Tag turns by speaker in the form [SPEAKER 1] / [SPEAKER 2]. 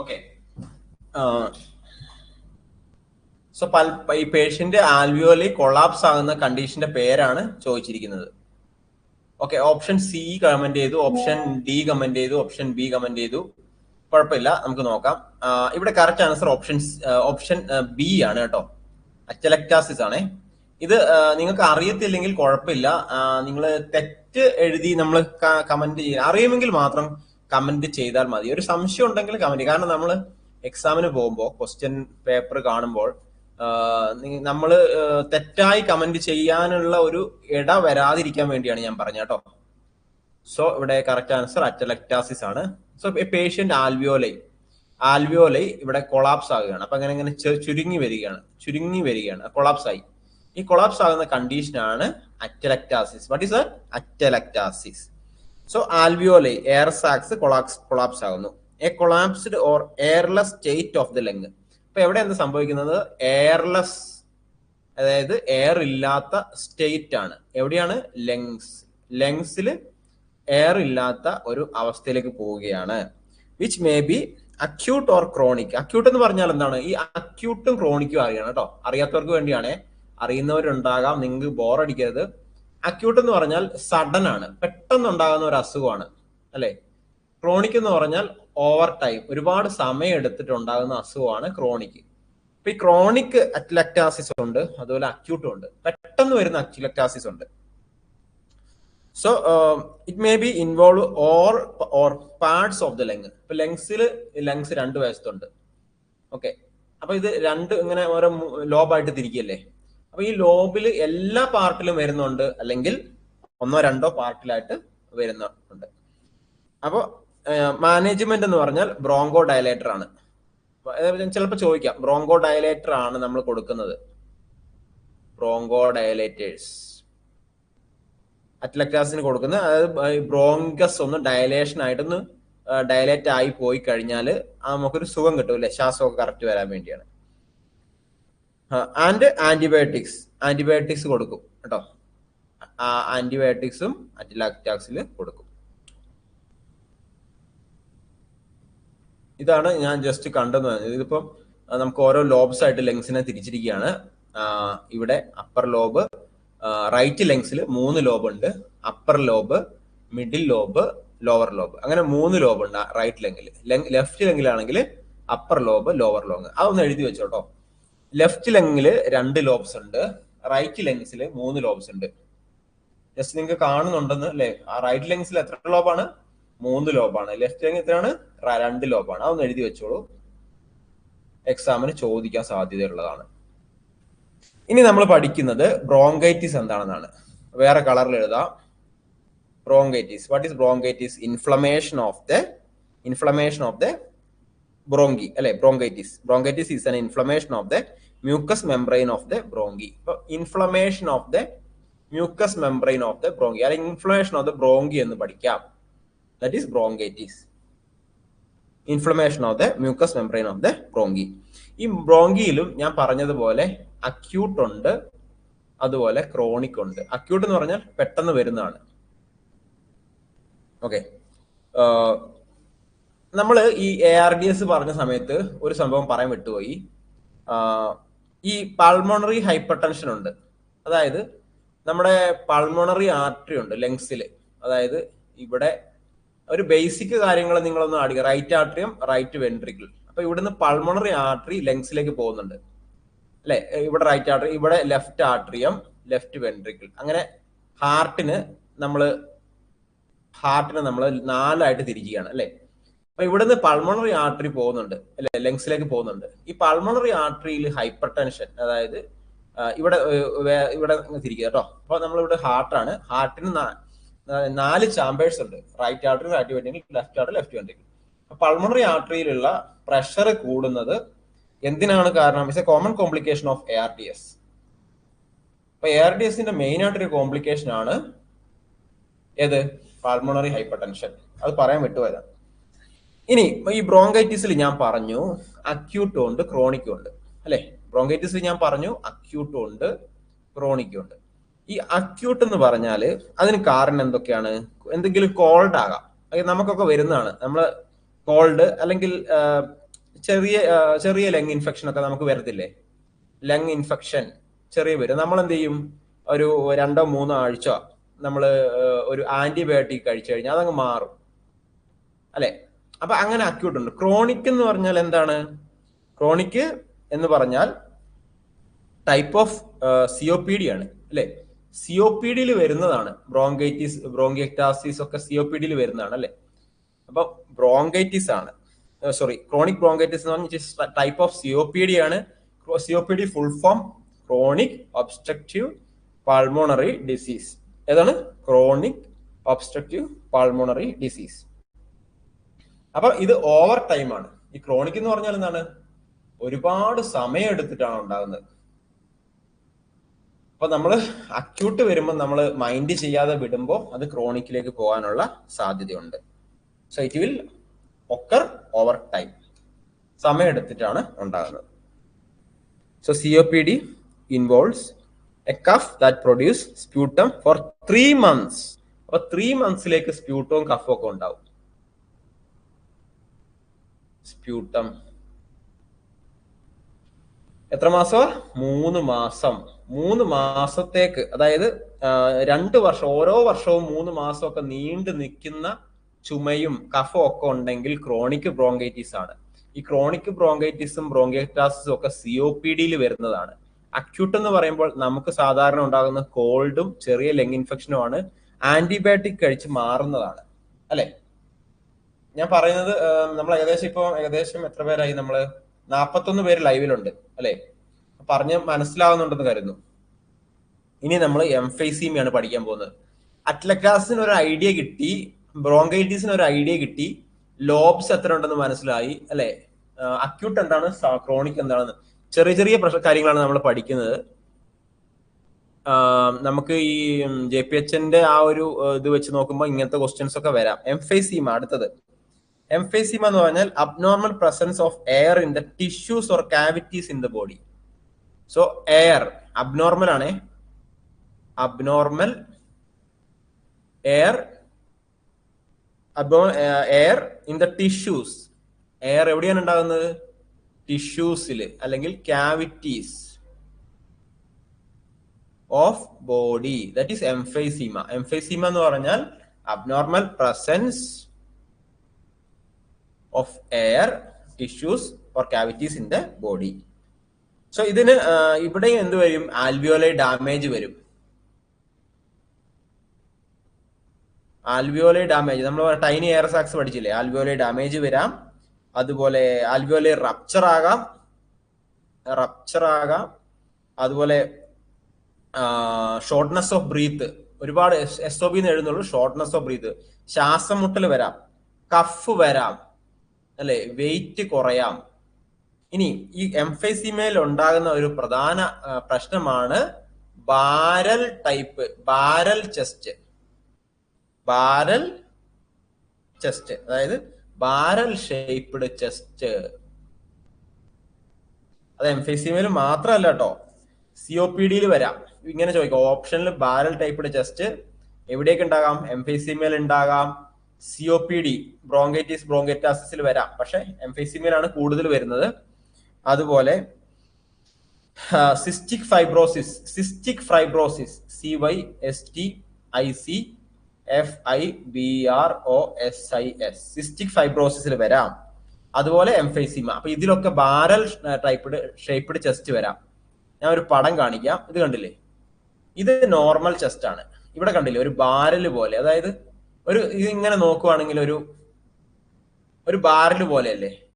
[SPEAKER 1] Okay so ഈ patient alveoli collapse ആകുന്ന കണ്ടീഷന്റെ പേരാണ് ചോദിച്ചിരിക്കുന്നത്. ഓക്കെ ഓപ്ഷൻ സി കമന്റ് ചെയ്തു ഓപ്ഷൻ ഡി കമന്റ് ചെയ്തു ഓപ്ഷൻ ബി കമന്റ് ചെയ്തു. കുഴപ്പമില്ല നമുക്ക് നോക്കാം. ഇവിടെ correct answer option option B ആണ് കേട്ടോ. അച്ചലക്ടാസിസ് ആണേ. ഇത് നിങ്ങൾക്ക് അറിയത്തില്ലെങ്കിൽ കുഴപ്പമില്ല. നിങ്ങൾ തെറ്റ് എഴുതി നമ്മൾ കമന്റ് ചെയ്യുക. അറിയുമെങ്കിൽ മാത്രം കമന്റ് ചെയ്താൽ മതി. ഒരു സംശയം ഉണ്ടെങ്കിൽ കമന്റ് കാരണം നമ്മൾ എക്സാമിന് പോകുമ്പോൾ ക്വസ്റ്റ്യൻ പേപ്പർ കാണുമ്പോൾ നമ്മൾ തെറ്റായി കമന്റ് ചെയ്യാനുള്ള ഒരു ഇട വരാതിരിക്കാൻ വേണ്ടിയാണ് ഞാൻ പറഞ്ഞ കേട്ടോ. സോ ഇവിടെ കറക്റ്റ് ആൻസർ അറ്റലക്ടാസിസ് ആണ്. സോ പേഷ്യന്റ് ആൽവിയോലൈ ആൽവിയോലൈ ഇവിടെ കൊളാപ്സ് ആകുകയാണ്. അപ്പൊ അങ്ങനെ ഇങ്ങനെ ചുരുങ്ങി വരികയാണ്. ചുരുങ്ങി വരികയാണ്. കൊളാപ്സ് ആയി. ഈ കൊളാപ്സ് ആകുന്ന കണ്ടീഷനാണ് atelectasis what is atelectasis so alveoli air sacs collapse collapse ആകുന്നു. A collapsed or airless state of the lung അപ്പൊ എവിടെ എന്ത് സംഭവിക്കുന്നത്? എയർലെസ് അതായത് എയർ ഇല്ലാത്ത സ്റ്റേറ്റ് ആണ്. എവിടെയാണ്? ലങ്സ് ലങ്സിൽ എയർ ഇല്ലാത്ത ഒരു അവസ്ഥയിലേക്ക് പോവുകയാണ്. Which may be acute or chronic acute എന്ന് പറഞ്ഞാൽ എന്താണ്? ഈ അക്യൂട്ടും ക്രോണിക്കും അറിയണം കേട്ടോ. അറിയാത്തവർക്ക് വേണ്ടിയാണേ. അറിയുന്നവരുണ്ടാകാം. നിങ്ങൾക്ക് ബോറടിക്കരുത് അക്യൂട്ട് എന്ന് പറഞ്ഞാൽ സഡൻ ആണ്. പെട്ടെന്ന് ഉണ്ടാകുന്ന ഒരു അസുഖമാണ് അല്ലെ? ക്രോണിക് എന്ന് പറഞ്ഞാൽ ഓവർ ടൈം ഒരുപാട് സമയം എടുത്തിട്ട് ഉണ്ടാകുന്ന അസുഖമാണ് ക്രോണിക് ഇപ്പൊ ഈ ക്രോണിക് അറ്റ്ലക്ടാസിസ് ഉണ്ട് അതുപോലെ അക്യൂട്ടും ഉണ്ട്. പെട്ടെന്ന് വരുന്ന അറ്റ്ലക്ടാസിസ് ഉണ്ട്. So it may be involve or or parts of the lung ഇപ്പൊ ലെങ്സിൽ ലങ്സ് രണ്ട് വയസ്സുണ്ട് ഓക്കെ അപ്പൊ ഇത് രണ്ട് ഇങ്ങനെ ഓരോ ലോബായിട്ട് തിരിക്കല്ലേ? അപ്പൊ ഈ ലോബിൽ എല്ലാ പാർട്ടിലും വരുന്നുണ്ട് അല്ലെങ്കിൽ ഒന്നോ രണ്ടോ പാർട്ടിലായിട്ട് വരുന്നുണ്ട്. അപ്പോൾ മാനേജ്മെന്റ് എന്ന് പറഞ്ഞാൽ ബ്രോങ്കോ ഡയലേറ്റർ ആണ്. ചിലപ്പോൾ ചോദിക്കാം ബ്രോങ്കോ ഡയലേറ്റർ ആണ് നമ്മൾ കൊടുക്കുന്നത്? ബ്രോങ്കോ ഡയലേറ്റേഴ്സ് അറ്റ്ലക്ടാസിന് കൊടുക്കുന്ന അതായത് ബ്രോങ്കസ് ഒന്ന് ഡയലേഷൻ ആയിട്ടൊന്ന് ഡയലേറ്റ് ആയി പോയി കഴിഞ്ഞാൽ നമുക്കൊരു സുഖം കിട്ടും അല്ലെ? ശ്വാസമൊക്കെ കറക്റ്റ് വരാൻ വേണ്ടിയാണ്. ആൻഡ് ആന്റിബയോട്ടിക്സ് ആന്റിബയോട്ടിക്സ് കൊടുക്കും കേട്ടോ. ആന്റിബയോട്ടിക്സും അറ്റിലാക്ടാക്സിൽ കൊടുക്കും. ഇതാണ് ഞാൻ ജസ്റ്റ് കണ്ടെന്ന് ഇതിപ്പം നമുക്ക് ഓരോ ലോബ്സ് ആയിട്ട് ലെങ്സിനെ തിരിച്ചിരിക്കുകയാണ്. ഇവിടെ അപ്പർ ലോബ് റൈറ്റ് ലെങ്സിൽ മൂന്ന് ലോബ് ഉണ്ട്. Upper lobe middle lobe lower lobe അങ്ങനെ മൂന്ന് ലോബ് ഉണ്ട് റൈറ്റ് ലെങ്കിൽ ലെഫ്റ്റ് ലെങ്കിലാണെങ്കിൽ അപ്പർ ലോബ് ലോവർ ലോങ് അതൊന്ന് എഴുതി വെച്ചോട്ടോ. ലെഫ്റ്റ് ലെങ്ങിൽ രണ്ട് ലോബ്സ് ഉണ്ട് റൈറ്റ് ലെങ്സിൽ മൂന്ന് ലോബ്സ് ഉണ്ട്. ജസ്റ്റ് നിങ്ങൾക്ക് കാണുന്നുണ്ടെന്ന് അല്ലെ? ആ റൈറ്റ് ലെങ്സിൽ എത്ര ലോബാണ്? മൂന്ന് ലോബാണ്. ലെഫ്റ്റ് ലെങ് എത്രയാണ്? രണ്ട് ലോബാണ്. അതൊന്ന് എഴുതി വെച്ചോളൂ. എക്സാമിന് ചോദിക്കാൻ സാധ്യതയുള്ളതാണ്. ഇനി നമ്മൾ പഠിക്കുന്നത് ബ്രോങ്കൈറ്റിസ് എന്താണെന്നാണ്. വേറെ കളറിൽ എഴുതാം. Bronchitis what is bronchitis inflammation of the inflammation of the bronchi അല്ലെ bronchitis bronchitis is an inflammation of the mucous membrane of the bronchi ഇപ്പൊ inflammation of the mucous membrane of the bronchi അല്ലെങ്കിൽ inflammation of the bronchi എന്ന് പഠിക്കാം. That is bronchitis inflammation of the mucous membrane of the bronchi ഈ ബ്രോങ്കിയിലും ഞാൻ പറഞ്ഞതുപോലെ acute ഉണ്ട് അതുപോലെ ക്രോണിക് ഉണ്ട്. അക്യൂട്ട് എന്ന് പറഞ്ഞാൽ പെട്ടെന്ന് വരുന്നതാണ്. ഓക്കെ നമ്മൾ ഈ എ ആർ ഡി എസ് പറഞ്ഞ സമയത്ത് ഒരു സംഭവം പറയാൻ വിട്ടുപോയി. ഈ പൾമോണറി ഹൈപ്പർ ടെൻഷൻ ഉണ്ട്. അതായത് നമ്മുടെ പൾമോണറി ആർട്ടറി ഉണ്ട് ലങ്സിൽ അതായത് ഇവിടെ ഒരു ബേസിക് കാര്യങ്ങൾ നിങ്ങളൊന്ന് ആടുക റൈറ്റ് ആർട്ടറിയും റൈറ്റ് വെൻട്രിക്കിൾ അപ്പൊ ഇവിടുന്ന് പൾമോണറി ആർട്ടറി ലങ്സിലേക്ക് പോകുന്നുണ്ട്. അല്ലെ? ഇവിടെ റൈറ്റ് ആർട്ടറി ഇവിടെ ലെഫ്റ്റ് ആർട്ടറിയം ലെഫ്റ്റ് വെൻട്രിക്കിൾ അങ്ങനെ ഹാർട്ടിന് നമ്മൾ ഹാർട്ടിനെ നമ്മൾ നാലായിട്ട് തിരിക്കുകയാണ് അല്ലെ? അപ്പൊ ഇവിടുന്ന് പൾമണറി ആർട്ടറി പോകുന്നുണ്ട്. അല്ലെ ലങ്സിലേക്ക് പോകുന്നുണ്ട്. ഈ പൾമണറി ആർട്ടറിയിൽ ഹൈപ്പർ ടെൻഷൻ അതായത് ഇവിടെ ഇവിടെ തിരിക്കുക കേട്ടോ. അപ്പൊ നമ്മളിവിടെ ഹാർട്ടാണ് ഹാർട്ടിന് നാല് ചാമ്പേഴ്സ് ഉണ്ട്. Right artery right ventricle left artery left ventricle pulmonary ആർട്ടറിയിലുള്ള pressure കൂടുന്നത് എന്തിനാണ് കാരണം? It's a common complication of A R T S അപ്പൊ എ ആർ ടി എസിന്റെ മെയിൻ ആയിട്ടൊരു കോംപ്ലിക്കേഷൻ ആണ് ഏത്? പൾമണറി ഹൈപ്പർ ടെൻഷൻ അത് പറയാൻ വിട്ടുപോയതാണ് ഇനി ഈ ബ്രോങ്കൈറ്റിസിൽ ഞാൻ പറഞ്ഞു അക്യൂട്ടും ഉണ്ട് ക്രോണിക്കും ഉണ്ട്. അല്ലെ? ബ്രോങ്കൈറ്റിസിൽ ഞാൻ പറഞ്ഞു അക്യൂട്ടും ഉണ്ട് ക്രോണിക്കും ഉണ്ട്. ഈ അക്യൂട്ട് എന്ന് പറഞ്ഞാൽ അതിന് കാരണം എന്തൊക്കെയാണ്? എന്തെങ്കിലും കോൾഡ് ആകാം. നമുക്കൊക്കെ വരുന്നതാണ്. നമ്മൾ കോൾഡ് അല്ലെങ്കിൽ ചെറിയ ചെറിയ ലങ് ഇൻഫെക്ഷൻ ഒക്കെ നമുക്ക് വരത്തില്ലേ? ലങ് ഇൻഫെക്ഷൻ ചെറിയ വരും. നമ്മൾ എന്ത് ചെയ്യും ഒരു രണ്ടോ മൂന്നോ ആഴ്ച നമ്മൾ ഒരു ആന്റിബയോട്ടിക് കഴിച്ചു കഴിഞ്ഞാൽ അതങ്ങ് മാറും. അല്ലെ? അപ്പൊ അങ്ങനെ അക്യൂട്ട് ഉണ്ട് ക്രോണിക് എന്ന് പറഞ്ഞാൽ എന്താണ്? ക്രോണിക് എന്ന് പറഞ്ഞാൽ type of C O P D ആണ് അല്ലെ? സി ഒ പി ഡിയിൽ വരുന്നതാണ്. ബ്രോങ്കൈറ്റിസ് ബ്രോങ്കൈറ്റാസിസ് ഒക്കെ സി ഒ പി ഡിയിൽ വരുന്നതാണ് അല്ലെ? അപ്പൊ ബ്രോങ്കൈറ്റിസ് ആണ്. സോറി ക്രോണിക് ബ്രോങ്കൈറ്റിസ് എന്ന് പറഞ്ഞാൽ type of C O P D ആണ്. C O P D full form chronic obstructive pulmonary disease ഏതാണ്? ക്രോണിക് ഒബ്സ്ട്രക്റ്റീവ് പൾമോണറി ഡിസീസ് അപ്പൊ ഇത് ഓവർ ടൈമാണ് ഈ ക്രോണിക് എന്ന് പറഞ്ഞാൽ എന്താണ്? ഒരുപാട് സമയം എടുത്തിട്ടാണ് ഉണ്ടാകുന്നത്. അപ്പൊ നമ്മൾ അക്യൂട്ട് വരുമ്പോൾ നമ്മൾ മൈൻഡ് ചെയ്യാതെ വിടുമ്പോൾ അത് ക്രോണിക്കിലേക്ക് പോകാനുള്ള സാധ്യതയുണ്ട്. So it will occur over time സമയം എടുത്തിട്ടാണ് ഉണ്ടാകുന്നത്. So C O P D involves a cough that produce sputum for three months അപ്പൊ ത്രീ മന്ത്സിലേക്ക് സ്പ്യൂട്ടവും കഫും ഒക്കെ ഉണ്ടാവും. സ്പ്യൂട്ടം. എത്ര മാസം മൂന്ന് മാസം. മൂന്ന് മാസത്തേക്ക് അതായത് രണ്ട് വർഷം ഓരോ വർഷവും മൂന്ന് മാസമൊക്കെ നീണ്ടു നിൽക്കുന്ന ചുമയും കഫും ഒക്കെ ഉണ്ടെങ്കിൽ ക്രോണിക് ബ്രോങ്കൈറ്റിസ് ആണ്. ഈ ക്രോണിക് ബ്രോങ്കൈറ്റിസും ബ്രോങ്കൈറ്റാസിസും ഒക്കെ സി ഒ പി ഡിയിൽ വരുന്നതാണ്. അക്യൂട്ട് എന്ന് പറയുമ്പോൾ നമുക്ക് സാധാരണ ഉണ്ടാകുന്ന കോൾഡും ചെറിയ ലെങ് ഇൻഫെക്ഷനും ആണ്. ആന്റിബയോട്ടിക് കഴിച്ച് മാറുന്നതാണ്. അല്ലെ? ഞാൻ പറയുന്നത് നമ്മൾ ഏകദേശം ഇപ്പൊ ഏകദേശം എത്ര പേരായി? നമ്മൾ നാപ്പത്തൊന്ന് പേര് ലൈവിലുണ്ട് അല്ലെ? പറഞ്ഞ് മനസ്സിലാവുന്നുണ്ടെന്ന് കരുതുന്നു. ഇനി നമ്മൾ എംഫൈസീമിയാണ് പഠിക്കാൻ പോകുന്നത്. അറ്റ്ലക്കാസിന് ഒരു ഐഡിയ കിട്ടി ബ്രോങ്കൈറ്റിസിന് ഒരു ഐഡിയ കിട്ടി ലോബ്സ് എത്ര ഉണ്ടെന്ന് മനസ്സിലായി അല്ലെ? അക്യൂട്ട് എന്താണ് ക്രോണിക് എന്താണെന്ന്. ചെറിയ ചെറിയ പ്രശ്ന കാര്യങ്ങളാണ് നമ്മൾ പഠിക്കുന്നത്. നമുക്ക് ഈ ജെ പി എച്ചിന്റെ ആ ഒരു ഇത് വെച്ച് നോക്കുമ്പോൾ ഇങ്ങനത്തെ ക്വസ്റ്റ്യൻസ് ഒക്കെ വരാം. എംഫൈസീമ അടുത്തത്. എംഫൈസീമ എന്ന് പറഞ്ഞാൽ abnormal presence of air in the tissues or cavities in the body so air abnormal ആണ്. Abnormal air air in the tissues air എവിടെയാണ് ഉണ്ടാകുന്നത്? ടിഷ്യൂസിൽ അല്ലെങ്കിൽ cavities of body that is emphysema emphysema എന്ന് പറഞ്ഞാൽ abnormal presence of air tissues or cavities in the body so ഇതിന് ഇവിടെ എന്ത് വരും? ആൽവിയോലെ ഡാമേജ് വരും. ആൽവിയോലെ ഡാമേജ് നമ്മൾ ടൈനി എയർ സാക്സ് പഠിച്ചില്ലേ? ആൽവിയോലെ ഡാമേജ് വരാം. അതുപോലെ ആൽവിയോലെ റപ്ചർ ആകാം. റപ്ചർ ആകാം. അതുപോലെ ഷോർട്ട്നെസ് ഓഫ് ബ്രീത്ത് ഒരുപാട് എസ് ഒ ബി എഴുതുന്നുള്ളൂ ഷോർട്ട്നെസ് ഓഫ് ബ്രീത്ത് ശ്വാസം മുട്ടൽ വരാം. കഫ് വരാം. അല്ലെ വെയിറ്റ് കുറയാം. ഇനി ഈ എംഫൈസിമയിൽ ഉണ്ടാകുന്ന ഒരു പ്രധാന പ്രശ്നമാണ് barrel type barrel chest barrel chest അതായത് ബാരൽ ഷേപ്പ്ഡ് ചെസ്റ്റ് അത് എംഫൈസിമയിൽ മാത്രമല്ല കേട്ടോ. സി ഒ പി ഡിയിൽ വരാം. ഇങ്ങനെ ചോദിക്കാം. ഓപ്ഷനിൽ ബാരൽ ടൈപ്പ്ഡ് ചെസ്റ്റ് എവിടെയൊക്കെ ഉണ്ടാകാം? എംഫൈസിമയിൽ ഉണ്ടാകാം. C O P D bronchitis ബ്രോങ്കൈറ്റാസിൽ വരാം. പക്ഷെ എംഫൈസിമയിലാണ് കൂടുതൽ വരുന്നത്. അതുപോലെ cystic fibrosis cystic fibrosis C Y S T I C F I B R O S I S cystic ഫൈബ്രോസിസിൽ വരാം. അതുപോലെ എംഫൈസിമ അപ്പൊ ഇതിലൊക്കെ ബാരൽ ടൈപ്പ്ഡ് ഷേപ്പ്ഡ് ചെസ്റ്റ് വരാം. ഞാൻ ഒരു പടം കാണിക്കാം. ഇത് കണ്ടില്ലേ? ഇത് നോർമൽ ചെസ്റ്റ് ആണ്. ഇവിടെ കണ്ടില്ലേ? ഒരു ബാരൽ പോലെ. അതായത് ഒരു ഇത് ഇങ്ങനെ നോക്കുവാണെങ്കിൽ ഒരു ഒരു ബാറിൽ പോലെയല്ലേ?